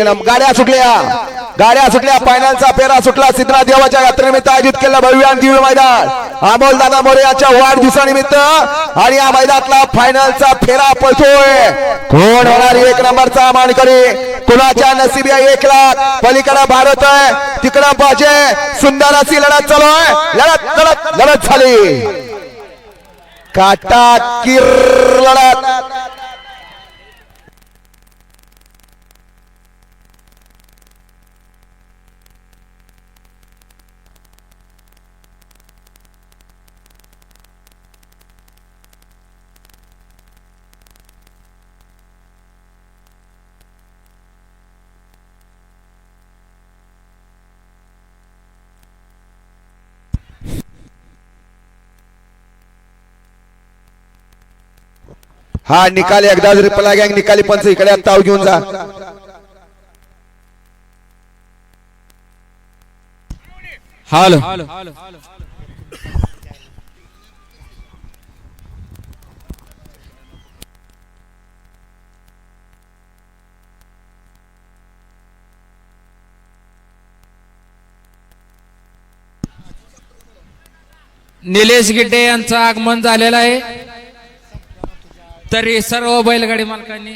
एक गाड्या सुटल्या. गाड्या सुटल्या. फायनलचा फेरा सुटला. सिद्धनाथ देवाच्या यात्रेनिमित्त आयोजित केलं भव्य आणि दिव्य मैदान. अमोल दादा मोरे यांच्या वाढदिवसानिमित्त आणि या मैदानातला फायनलचा फेरा पळतोय. कोण होणार? एक नंबरचा मानकरी. कुणाच्या नशिबी एक लाख. पलीकडे भारत आहे. तिकडं पाहिजे सुंदर अशी लढत चालू आहे. लढत लढत लढत झाली. काटा किर लढत. हा निकाल एकदा जरी पला गँग निकाली पंच इकडे ताव घेऊन जा. हॅलो. निलेश गिड्डे यांचं आगमन झालेलं आहे. तरी सर्व बैलगाडी मालकांनी